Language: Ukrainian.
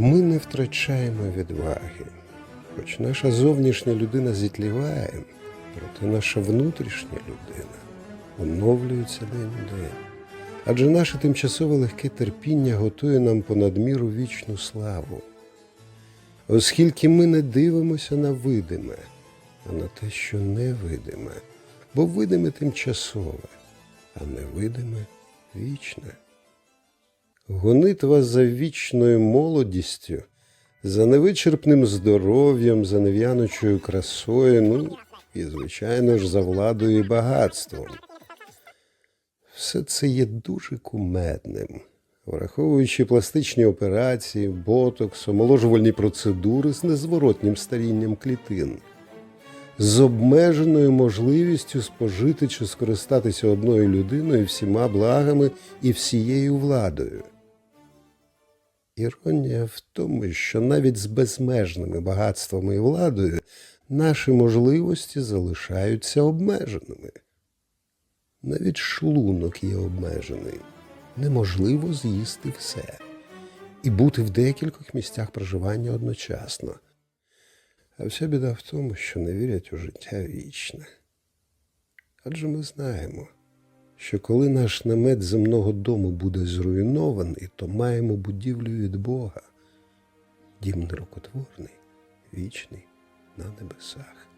Ми не втрачаємо відваги. Хоч наша зовнішня людина зітліває, проте наша внутрішня людина оновлюється день у день. Адже наше тимчасове легке терпіння готує нам понад міру вічну славу. Оскільки ми не дивимося на видиме, а на те, що невидиме, бо видиме тимчасове, а невидиме вічне. Гонитва за вічною молодістю, за невичерпним здоров'ям, за нев'яночою красою, ну і, звичайно ж, за владою і багатством. Все це є дуже кумедним, враховуючи пластичні операції, ботокс, омоложувальні процедури з незворотнім старінням клітин, з обмеженою можливістю спожити чи скористатися одною людиною всіма благами і всією владою. Іронія в тому, що навіть з безмежними багатствами і владою наші можливості залишаються обмеженими. Навіть шлунок є обмежений. Неможливо з'їсти все і бути в декількох місцях проживання одночасно. А вся біда в тому, що не вірять у життя вічне. Адже ми знаємо, що коли наш намет земного дому буде зруйнований, то маємо будівлю від Бога, дім нерукотворний, вічний на небесах.